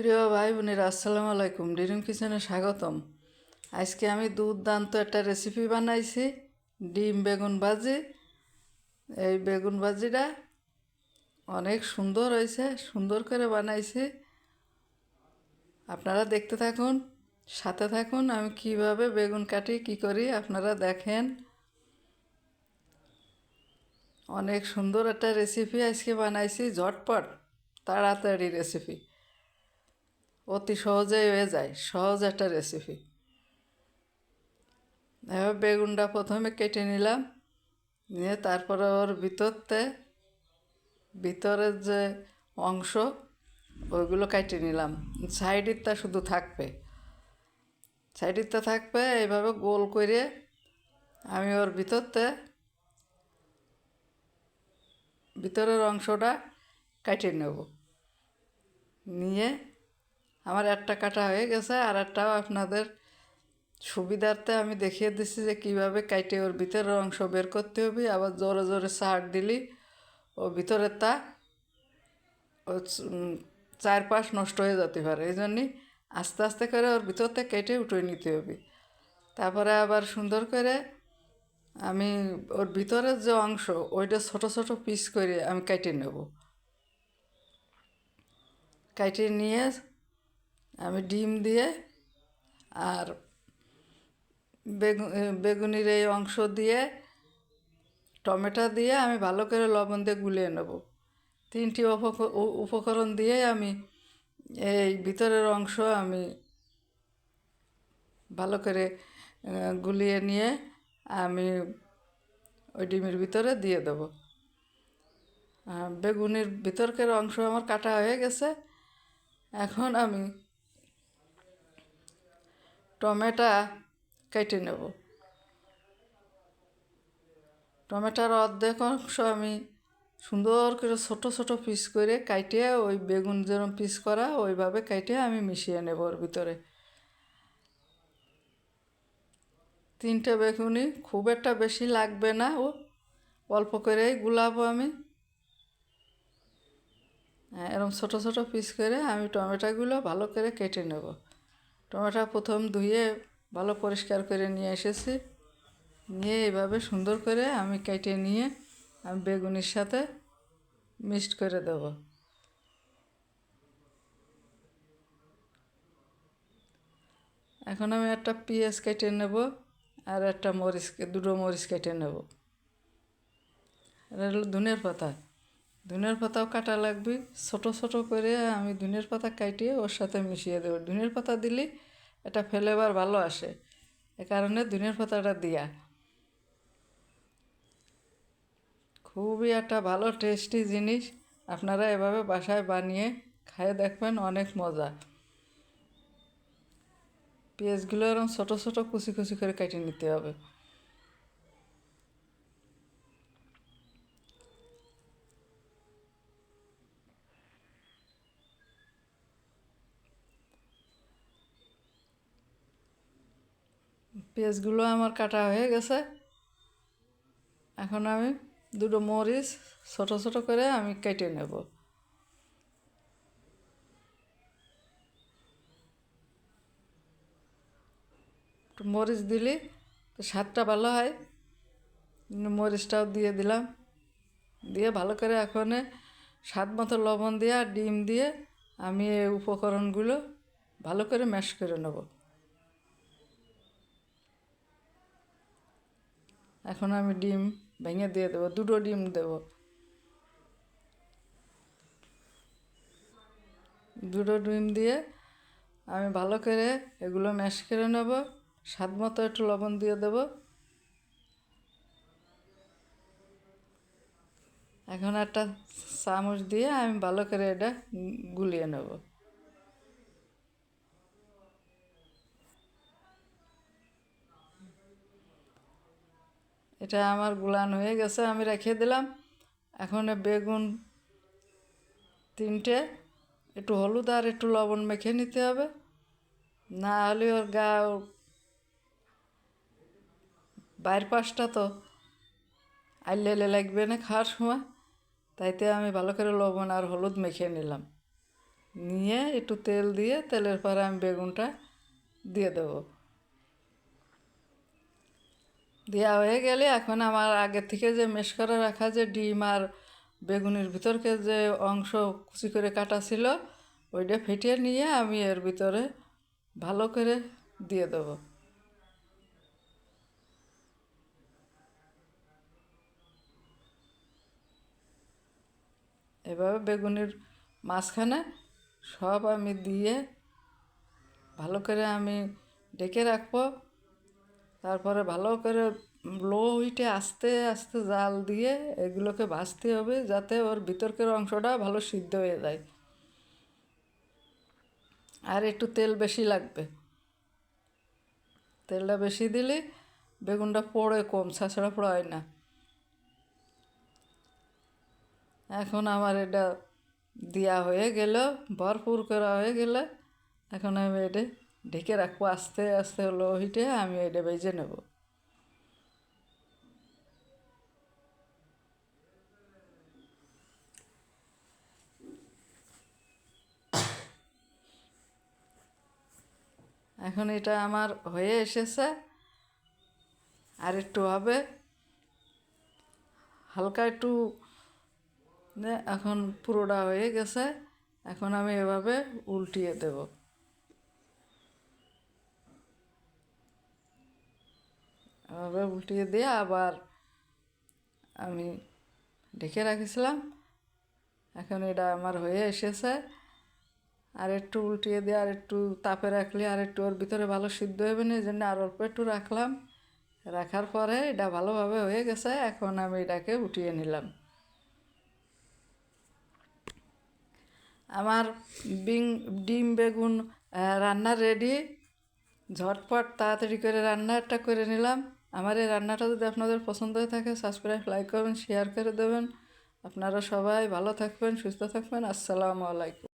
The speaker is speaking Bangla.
প্রিয় ভাই বোনেরা, আসসালামু আলাইকুম। ডিরিম কিচেনে স্বাগতম। আজকে আমি দুর্দান্ত একটা রেসিপি বানাইছি। ডিম বেগুন ভাজি। এই বেগুন ভাজিটা অনেক সুন্দর হয়েছে, সুন্দর করে বানাইছি। আপনারা দেখতে থাকুন, সাথে থাকুন, আমি কীভাবে বেগুন কাটি, কি করি, আপনারা দেখেন। অনেক সুন্দর একটা রেসিপি আজকে বানাইছি, ঝটপট, তাড়াতাড়ি রেসিপি অতি সহজেই হয়ে যায়। সহজ একটা রেসিপি এবার বেগুনটা প্রথমে কেটে নিলাম। নিয়ে তারপরে ওর ভিতরতে, ভিতরের যে অংশ, ওইগুলো কেটে নিলাম। সাইডেরটা শুধু থাকবে। সাইডেরটা থাকবে এইভাবে গোল করে আমি ওর ভিতরতে, ভিতরের অংশটা কেটে নেব। নিয়ে আমার একটা কাটা হয়ে গেছে, আর একটাও আপনাদের সুবিধার্থে আমি দেখিয়ে দিচ্ছি যে কীভাবে কাইটে ওর ভিতরের অংশ বের করতে হবে। আবার জোরে জোরে সার দিলি, ও ভিতরের তা ও চারপাশ নষ্ট হয়ে যেতে পারে। এই জন্যই আস্তে আস্তে করে ওর ভিতরতে কেটে উঠে নিতে হবে। তারপরে আবার সুন্দর করে আমি ওর ভিতরের যে অংশ, ওইটা ছোট ছোট পিস করে আমি কেটে নেব। কেটে নিয়ে আমি ডিম দিয়ে আর বেগুন বেগুনির এই অংশ দিয়ে টমেটো দিয়ে আমি ভালো করে লবণ দিয়ে গুলিয়ে নেব। তিনটি উপকরণ দিয়ে আমি এই ভিতরের অংশ আমি ভালো করে গুলিয়ে নিয়ে আমি ওই ডিমের ভিতরে দিয়ে দেবো। বেগুনের ভিতরকার অংশ আমার কাটা হয়ে গেছে। এখন আমি টমেটো কেটে নেব। টমেটোর অর্ধেক অংশ আমি সুন্দর করে ছোট ছোট পিস করে কাইটে ওই বেগুন যেরকম পিস করা, ওইভাবে কাইটে আমি মিশিয়ে নেব ওর ভিতরে। তিনটে বেগুনি খুব একটা বেশি লাগবে না ও, অল্প করেই গুলাবো আমি। এরকম ছোটো ছোটো পিস করে আমি টমেটোগুলো ভালো করে কেটে নেব। টমেটো প্রথম ধুয়ে ভালো পরিষ্কার করে নিয়ে এসেছি। নিয়ে এইভাবে সুন্দর করে আমি কেটে নিয়ে আমি বেগুনির সাথে মিক্সড করে দেব। এখন আমি একটা পেঁয়াজ কেটে নেব আর একটা মরিচ, দুটো মরিচ কেটে নেব। এটা হলো ধনের পাতা। ধনের পাতাও কাটা লাগবে। ছোট ছোট করে আমি ধনের পাতা কাটিয়ে ওর সাথে মিশিয়ে দেবো। ধনের পাতা দিলে এটা ফ্লেভার ভালো আসে। এ কারণে ধনের পাতাটা দিয়া। খুবই একটা ভালো টেস্টি জিনিস। আপনারা এভাবে বাসায় বানিয়ে খায়ে দেখবেন অনেক মজা। পেঁয়াজগুলো এরকম ছোটো ছোটো কুচি কুচি করে কেটে নিতে হবে। পেঁয়াজগুলো আমার কাটা হয়ে গেছে। এখন আমি দুটো মরিচ ছোট ছোট করে আমি কেটে নেব। মরিচ দিলি স্বাদটা ভালো হয়। মরিচটাও দিয়ে দিলাম। দিয়ে ভালো করে এখন স্বাদ মতো লবণ দিয়ে আর ডিম দিয়ে আমি এই উপকরণগুলো ভালো করে ম্যাশ করে নেব। এখন আমি ডিম ভেঙে দিয়ে দেবো, দুটো ডিম দেবো। দুটো ডিম দিয়ে আমি ভালো করে এগুলো ম্যাশ করে নেব, স্বাদ মতো একটু লবণ দিয়ে দেব। এখন একটা চামচ দিয়ে আমি ভালো করে এটা গুলিয়ে নেব। এটা আমার গুলান হয়ে গেছে, আমি রেখে দিলাম। এখন বেগুন তিনটে, একটু হলুদ আর একটু লবণ মেখে নিতে হবে। না হলে ওর গা বাইর পাশটা তো আইলে লাগবে না খাওয়ার সময়। তাইতে আমি ভালো করে লবণ আর হলুদ মেখে নিলাম। নিয়ে একটু তেল দিয়ে, তেলের পরে আমি বেগুনটা দিয়ে দেবো। দেওয়া হয়ে গেলে এখন আমার আগে থেকে যে মেশ করে রাখা যে ডিম আর বেগুনের ভিতরকে যে অংশ কুচি করে কাটা ছিল, ওইটা ফেটিয়ে নিয়ে আমি এর ভিতরে ভালো করে দিয়ে দেবো। এভাবে বেগুনের মাঝখানে সব আমি দিয়ে ভালো করে আমি ডেকে রাখব। তারপরে ভালো করে লো হিটে আস্তে আস্তে জাল দিয়ে এগুলোকে ভাজতে হবে যাতে ওর ভিতরকার অংশটা ভালো সিদ্ধ হয়ে যায়। আর একটু তেল বেশি লাগবে। তেলটা বেশি দিলে বেগুনটা পড়ে কম ছাছড়া পড়ায় না। এখন আমার এটা দেওয়া হয়ে গেল, ভরপুর করা হয়ে গেলে। এখন আমি এটা ঢেকে রাখব, আস্তে আস্তে, লো হিটে আমি এটা বেজে নেব। এখন এটা আমার হয়ে এসেছে। আর একটু হবে। হালকা একটু এখন পুরোটা হয়ে গেছে। এখন আমি এভাবে উল্টিয়ে দেব। এভাবে উল্টিয়ে দিয়ে আবার আমি ঢেকে রাখেছিলাম। এখন এটা আমার হয়ে এসেছে। আর একটু উল্টিয়ে দিয়ে আর একটু তাপে রাখলে আর একটু ওর ভিতরে ভালো সিদ্ধ হবে না এই জন্য আর অল্প একটু রাখলাম। রাখার পরে এটা ভালোভাবে হয়ে গেছে, এখন আমি এটাকে উঠিয়ে নিলাম। আমার বিং, ডিম বেগুন রান্না রেডি ঝটপট তাড়াতাড়ি করে রান্নাটা করে নিলাম। আমার এই রান্নাটা যদি আপনাদের পছন্দ হয়ে থাকে সাবস্ক্রাইব লাইক করবেন শেয়ার করে দেবেন। আপনারা সবাই ভালো থাকবেন, সুস্থ থাকবেন। আসসালামু আলাইকুম।